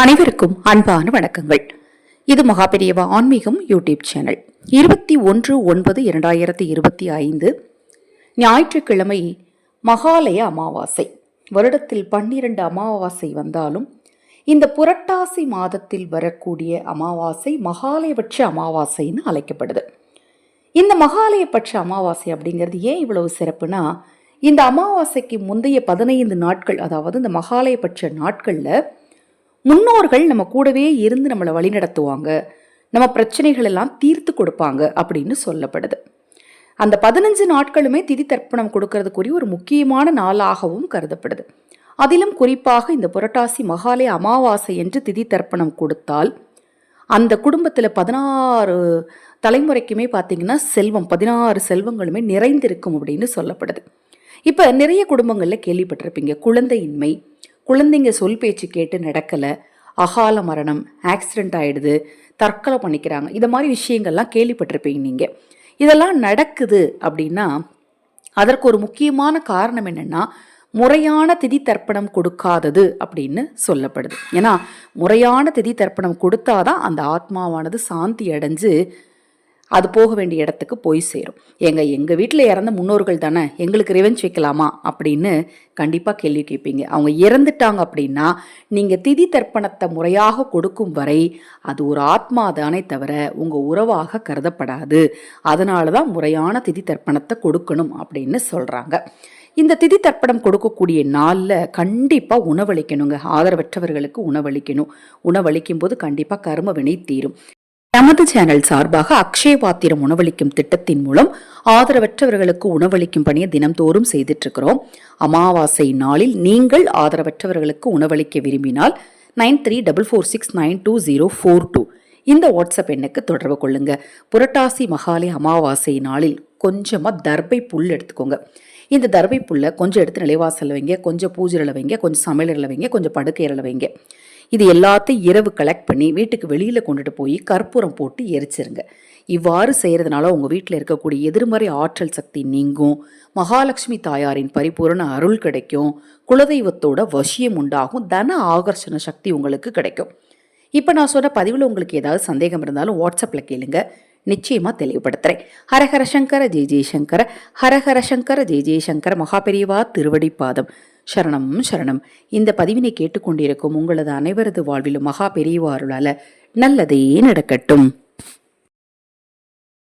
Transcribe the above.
அனைவருக்கும் அன்பான வணக்கங்கள். இது மகாபெரியவா ஆன்மீகம் யூடியூப் சேனல். இருபத்தி ஒன்று ஒன்பது இரண்டாயிரத்தி இருபத்தி ஐந்து ஞாயிற்றுக்கிழமை மகாலய அமாவாசை. வருடத்தில் பன்னிரண்டு அமாவாசை வந்தாலும் இந்த புரட்டாசி மாதத்தில் வரக்கூடிய அமாவாசை மகாலயபட்ச அமாவாசைன்னு அழைக்கப்படுது. இந்த மகாலயபட்ச அமாவாசை அப்படிங்கிறது ஏன் இவ்வளவு சிறப்புனா இந்த அமாவாசைக்கு முந்தைய பதினைந்து நாட்கள் அதாவது இந்த மகாலயபட்ச நாட்களில் முன்னோர்கள் நம்ம கூடவே இருந்து நம்மளை வழிநடத்துவாங்க நம்ம பிரச்சனைகள் எல்லாம் தீர்த்து கொடுப்பாங்க அப்படின்னு சொல்லப்படுது. அந்த பதினஞ்சு நாட்களுமே திதி தர்ப்பணம் கொடுக்கறதுக்குரிய ஒரு முக்கியமான நாளாகவும் கருதப்படுது. அதிலும் குறிப்பாக இந்த புரட்டாசி மகாலய அமாவாசை என்று திதி தர்ப்பணம் கொடுத்தால் அந்த குடும்பத்தில் பதினாறு தலைமுறைக்குமே பார்த்தீங்கன்னா செல்வம் பதினாறு செல்வங்களுமே நிறைந்திருக்கும் அப்படின்னு சொல்லப்படுது. இப்போ நிறைய குடும்பங்களில் கேள்விப்பட்டிருப்பீங்க. குழந்தையின்மை குழந்தைங்க சொல் பேச்சு கேட்டு நடக்கலை. அகால மரணம் ஆக்சிடெண்ட் ஆகிடுது தற்கொலை பண்ணிக்கிறாங்க. இதை மாதிரி விஷயங்கள்லாம் கேள்விப்பட்டிருப்பீங்க நீங்கள் இதெல்லாம் நடக்குது அப்படின்னா அதற்கு ஒரு முக்கியமான காரணம் என்னென்னா முறையான திதி தர்ப்பணம் கொடுக்காதது அப்படின்னு சொல்லப்படுது. ஏன்னா முறையான திதி தர்ப்பணம் கொடுத்தாதான் அந்த ஆத்மாவானது சாந்தி அடைஞ்சு அது போக வேண்டிய இடத்துக்கு போய் சேரும். எங்க எங்கள் வீட்டில் இறந்த முன்னோர்கள் தானே எங்களுக்கு ரிவெஞ்ச் வைக்கலாமா? அப்படின்னு கண்டிப்பாக கேள்வி கேட்பீங்க. அவங்க இறந்துட்டாங்க அப்படின்னா நீங்கள் திதி தர்ப்பணத்தை முறையாக கொடுக்கும் வரை அது ஒரு ஆத்மா தானே தவிர உங்கள் உறவாக கருதப்படாது. அதனால தான் முறையான திதி தர்ப்பணத்தை கொடுக்கணும் அப்படின்னு சொல்கிறாங்க இந்த திதி தர்ப்பணம் கொடுக்கக்கூடிய நாளில் கண்டிப்பாக உணவளிக்கணுங்க. ஆதரவற்றவர்களுக்கு உணவளிக்கணும். உணவளிக்கும் போது கண்டிப்பாக கரும வினை தீரும். நமது சேனல் சார்பாக அக்ஷய பாத்திரம் உணவளிக்கும் திட்டத்தின் மூலம் ஆதரவற்றவர்களுக்கு உணவளிக்கும் பணியை தினம்தோறும் செய்துட்டு இருக்கிறோம் அமாவாசை நாளில் நீங்கள் ஆதரவற்றவர்களுக்கு உணவளிக்க விரும்பினால் nine three double four six nine two zero four two இந்த வாட்ஸ்அப் எண்ணுக்கு தொடர்பு கொள்ளுங்க. புரட்டாசி மகாலய அமாவாசை நாளில் கொஞ்சமாக தர்பை புல் எடுத்துக்கோங்க. இந்த தர்பை புல்லை கொஞ்சம் எடுத்து நிலைவாசலில் வைங்க கொஞ்சம் பூஜையில் வைங்க கொஞ்சம் சமையலில் வைங்க கொஞ்சம் படுக்கையில் வைங்க. இது எல்லாத்தையும் இரவு கலெக்ட் பண்ணி வீட்டுக்கு வெளியில் கொண்டுட்டு போய் கற்பூரம் போட்டு எரிச்சிருங்க. இவ்வாறு செய்கிறதுனால உங்கள் வீட்டில் இருக்கக்கூடிய எதிர்மறை ஆற்றல் சக்தி நீங்கும். மகாலட்சுமி தாயாரின் பரிபூரண அருள் கிடைக்கும். குலதெய்வத்தோட வசியம் உண்டாகும். தன ஆகர்ஷண சக்தி உங்களுக்கு கிடைக்கும். இப்போ நான் சொன்ன பதிவில் உங்களுக்கு ஏதாவது சந்தேகம் இருந்தாலும் வாட்ஸ்அப்பில் கேளுங்க. நிச்சயமாக தெளிவுபடுத்துகிறேன் ஹரஹர சங்கர ஜெய் ஜெய்சங்கர ஹரஹர சங்கர ஜெய் ஜெய்சங்கர மகாபெரியவா திருவடி பாதம். சரணம் சரணம். இந்த பதிவினை கேட்டுக்கொண்டிருக்கும் உங்களது அனைவரது வாழ்விலும் மகா பெரியவாருளால நல்லதே நடக்கட்டும்.